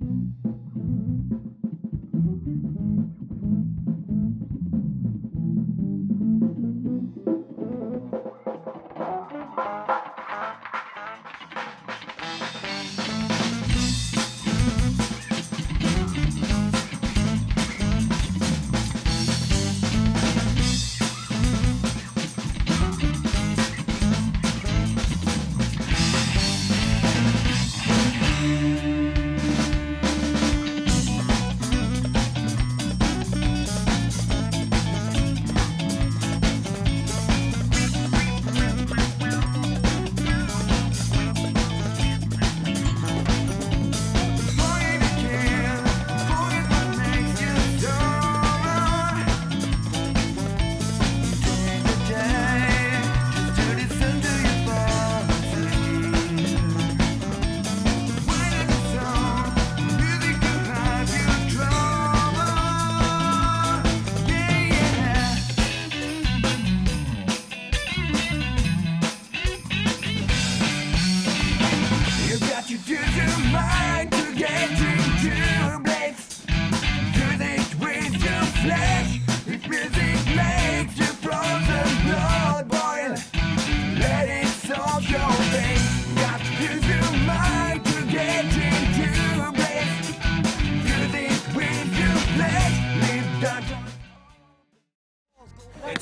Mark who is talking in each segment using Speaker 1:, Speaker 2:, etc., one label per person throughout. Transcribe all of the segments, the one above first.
Speaker 1: Thank
Speaker 2: you.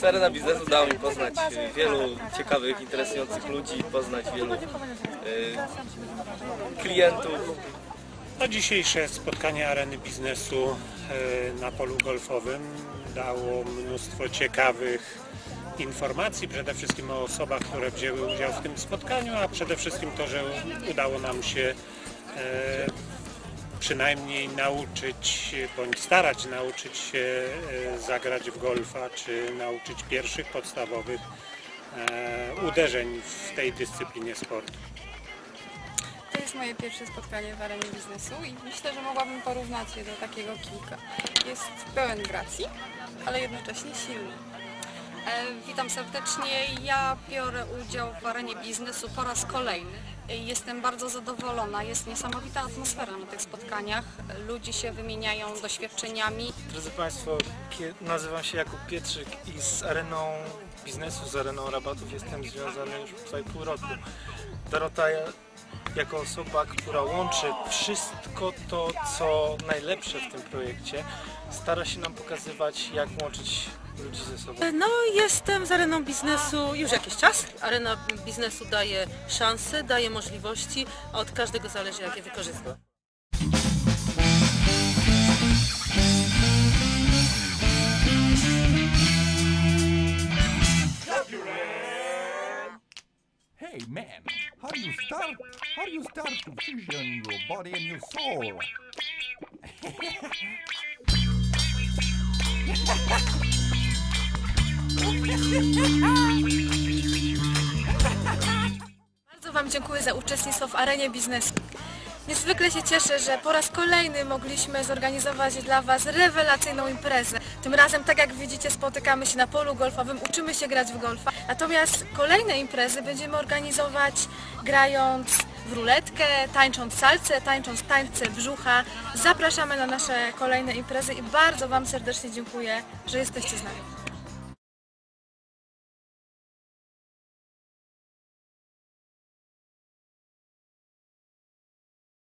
Speaker 2: Arena biznesu dała mi poznać y, wielu ciekawych, interesujących ludzi, poznać wielu y, klientów.
Speaker 3: To dzisiejsze spotkanie areny biznesu e, na polu golfowym dało mnóstwo ciekawych informacji, przede wszystkim o osobach, które wzięły udział w tym spotkaniu, a przede wszystkim to, że udało nam się e, przynajmniej nauczyć, bądź starać nauczyć się e, zagrać w golfa, czy nauczyć pierwszych podstawowych e, uderzeń w tej dyscyplinie sportu.
Speaker 4: To jest moje pierwsze spotkanie w arenie biznesu i myślę, że mogłabym porównać je do takiego kilka. Jest pełen gracji, ale jednocześnie silny.
Speaker 5: E, Witam serdecznie. Ja biorę udział w arenie biznesu po raz kolejny. Jestem bardzo zadowolona. Jest niesamowita atmosfera na tych spotkaniach. Ludzie się wymieniają doświadczeniami.
Speaker 6: Drodzy Państwo, nazywam się Jakub Pietrzyk i z areną biznesu, z areną rabatów jestem związany już 2,5 roku. Dorota jako osoba, która łączy wszystko to, co najlepsze w tym projekcie, stara się nam pokazywać, jak łączyć ludzi ze sobą.
Speaker 7: No, jestem z areną biznesu już jakiś czas. Arena biznesu daje szanse, daje możliwości, a od każdego zależy, jak je wykorzysta.
Speaker 8: You start? You start to fusion your body and your soul?
Speaker 4: Bardzo Wam dziękuję za uczestnictwo w arenie biznesu. Niezwykle się cieszę, że po raz kolejny mogliśmy zorganizować dla Was rewelacyjną imprezę. Tym razem, tak jak widzicie, spotykamy się na polu golfowym, uczymy się grać w golfa. Natomiast kolejne imprezy będziemy organizować grając w ruletkę, tańcząc salce, tańcząc tańce brzucha. Zapraszamy na nasze kolejne imprezy i bardzo Wam serdecznie dziękuję, że jesteście z nami.